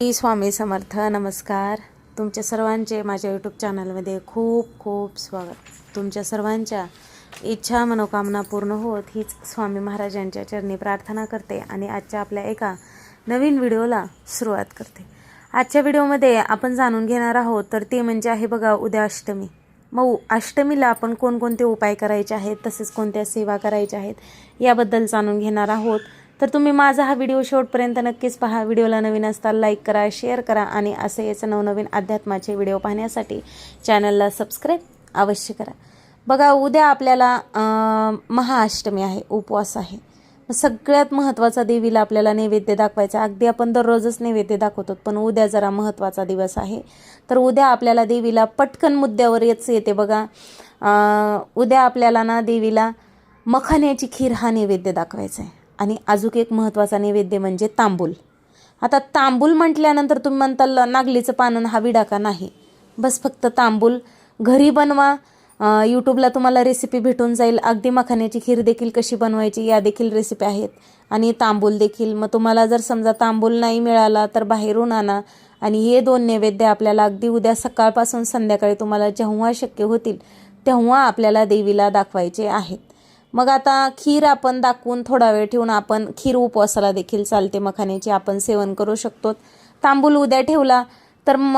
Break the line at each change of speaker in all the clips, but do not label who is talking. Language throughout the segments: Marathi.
श्री स्वामी समर्थ नमस्कार. तुमच्या सर्वांचे माझ्या यूट्यूब चॅनलमध्ये खूप खूप स्वागत. तुमच्या सर्वांच्या इच्छा मनोकामना पूर्ण होत हीच स्वामी महाराजांच्या चरणी प्रार्थना करते आणि आजच्या आपल्या एका नवीन व्हिडिओला सुरुवात करते. आजच्या व्हिडिओमध्ये आपण जाणून घेणार आहोत तर ते म्हणजे आहे बघा उद्या अष्टमी. मग अष्टमीला आपण कोणकोणते उपाय करायचे आहेत तसेच कोणत्या सेवा करायच्या आहेत याबद्दल जाणून घेणार आहोत. तर तुम्ही माझा हा व्हिडिओ शेवटपर्यंत नक्कीच पहा. व्हिडिओला नवीन असता लाईक करा शेअर करा आणि असे याचं नवनवीन अध्यात्माचे व्हिडिओ पाहण्यासाठी चॅनलला सबस्क्राईब अवश्य करा. बघा उद्या आपल्याला महाअष्टमी आहे उपवास आहे. सगळ्यात महत्त्वाचा देवीला आपल्याला नैवेद्य दाखवायचा. अगदी आपण दररोजच नैवेद्य दाखवतो पण उद्या जरा महत्त्वाचा दिवस आहे. तर उद्या आपल्याला देवीला पटकन मुद्द्यावर येच येते बघा. उद्या आपल्याला ना देवीला मखाण्याची खीर हा नैवेद्य दाखवायचा आहे. आणि अजून एक महत्त्वाचा नैवेद्य म्हणजे तांबूल. आता तांबूल म्हटल्यानंतर तुम्ही म्हणताल नागलीचं पानं हा विडा का नाही? बस फक्त तांबूल. घरी बनवा. यूट्यूबला तुम्हाला रेसिपी भेटून जाईल. अगदी मखाण्याची खीर देखील कशी बनवायची या देखील रेसिपी आहेत. आणि तांबूल देखील. मग तुम्हाला जर समजा तांबूल नाही मिळाला तर बाहेरून आणा. आणि हे दोन नैवेद्य आपल्याला अगदी उद्या सकाळपासून संध्याकाळी तुम्हाला जेव्हा शक्य होतील तेव्हा आपल्याला देवीला दाखवायचे आहेत. मग आता खीर आपण दाखवून थोडा वेळ ठेवून आपण खीर उपवासाला देखील चालते मखाण्याची. आपण सेवन करू शकतो. तांबूल उद्या ठेवला तर म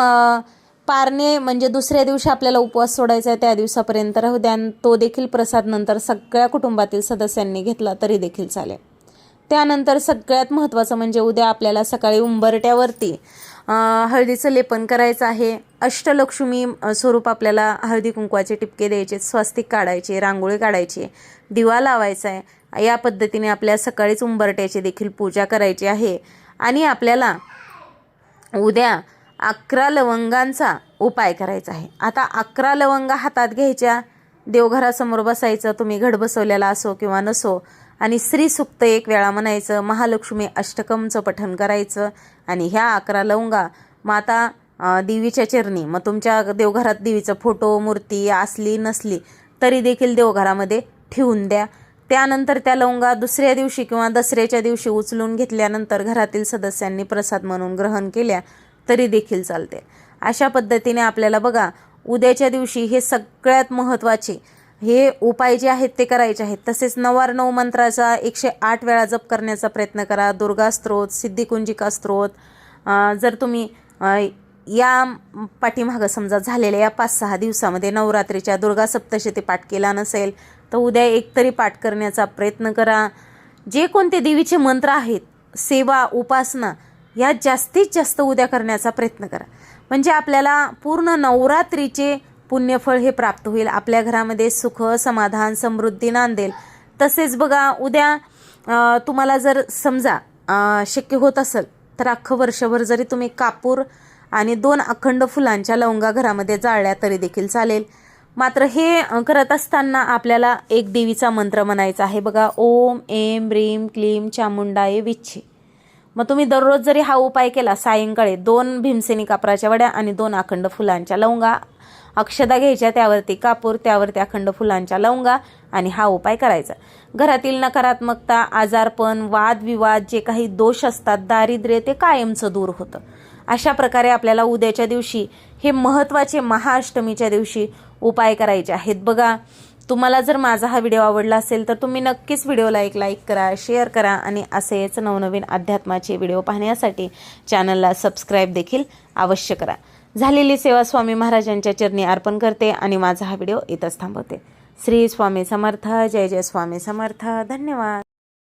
पारणे म्हणजे दुसऱ्या दिवशी आपल्याला उपवास सोडायचा आहे त्या दिवसापर्यंत राहू द्या. तो देखील प्रसाद नंतर सगळ्या कुटुंबातील सदस्यांनी घेतला तरी देखील चालेल. त्यानंतर सगळ्यात महत्त्वाचं म्हणजे उद्या आपल्याला सकाळी उंबरट्यावरती हळदीचं लेपन करायचं आहे. अष्टलक्ष्मी स्वरूप आपल्याला हळदी कुंकवाचे टिपके द्यायचे स्वस्तिक काढायचे रांगोळी काढायची दिवा लावायचा आहे या पद्धतीने आपल्या सकाळीच उंबरट्याची देखील पूजा करायची आहे. आणि आपल्याला उद्या अकरा लवंगांचा उपाय करायचा आहे. आता अकरा लवंगा हातात घ्यायच्या. देवघरासमोर बसायचं तुम्ही घड बसवलेला असो किंवा नसो. आणि श्री सुक्त एक वेळा म्हणायचं महालक्ष्मी अष्टकमचं पठण करायचं आणि ह्या अकरा लवंगा माता देवीच्या चरणी. मग तुमच्या देवघरात देवीचं फोटो मूर्ती असली नसली तरी देखील देवघरामध्ये ठेवून द्या. त्यानंतर त्या लवंगा दुसऱ्या दिवशी किंवा दसऱ्याच्या दिवशी उचलून घेतल्यानंतर घरातील सदस्यांनी प्रसाद म्हणून ग्रहण केल्या तरी देखील चालते. अशा पद्धतीने आपल्याला बघा उद्याच्या दिवशी हे सगळ्यात महत्त्वाचे हे उपाय जे आहेत ते करायचे आहेत. तसेच नवार नऊ मंत्राचा एकशे आठ वेळा जप करण्याचा प्रयत्न करा. दुर्गा स्त्रोत सिद्धिकुंजिका स्त्रोत जर तुम्ही या पाठीमागं समजा झालेल्या या पाच सहा दिवसामध्ये नवरात्रीच्या दुर्गा सप्तशती पाठ केला नसेल तर उद्या एकतरी पाठ करण्याचा प्रयत्न करा. जे कोणते देवीचे मंत्र आहेत सेवा उपासना या जास्तीत जास्त उद्या करण्याचा प्रयत्न करा. म्हणजे आपल्याला पूर्ण नवरात्रीचे पुण्यफळ हे प्राप्त होईल. आपल्या घरामध्ये सुख समाधान समृद्धी नांदेल. तसेच बघा उद्या तुम्हाला जर समजा शक्य होत असेल तर अख्खं वर्षभर जरी तुम्ही कापूर आणि दोन अखंड फुलांच्या लवंगा घरामध्ये जाळल्या तरी देखील चालेल. मात्र हे करत असताना आपल्याला एक देवीचा मंत्र म्हणायचा आहे. बघा ओम एम ब्रीम क्लीम चामुंडाय विच्छे. मग तुम्ही दररोज जरी हा उपाय केला सायंकाळी दोन भीमसेनी कापराच्या वड्या आणि दोन अखंड फुलांच्या लवंगा अक्षदा घ्यायच्या त्यावरती कापूर त्यावरती अखंड फुलांच्या लवंगा आणि हा उपाय करायचा. घरातील नकारात्मकता आजारपण वादविवाद जे काही दोष असतात दारिद्र्य ते कायमचं दूर होतं. अशा प्रकारे आपल्याला उद्याच्या दिवशी हे महत्त्वाचे महाअष्टमीच्या दिवशी उपाय करायचे आहेत. बघा तुम्हाला जर माझा हा व्हिडिओ आवडला असेल तर तुम्ही नक्कीच व्हिडिओला एक लाईक करा शेअर करा आणि असेच नवनवीन अध्यात्माचे व्हिडिओ पाहण्यासाठी चॅनलला सबस्क्राईब देखील अवश्य करा. झालेली सेवा स्वामी महाराजांच्या चरणी अर्पण करते आणि माझा हा व्हिडिओ इथंच थांबवते. श्री स्वामी समर्थ जय जय स्वामी समर्थ. धन्यवाद.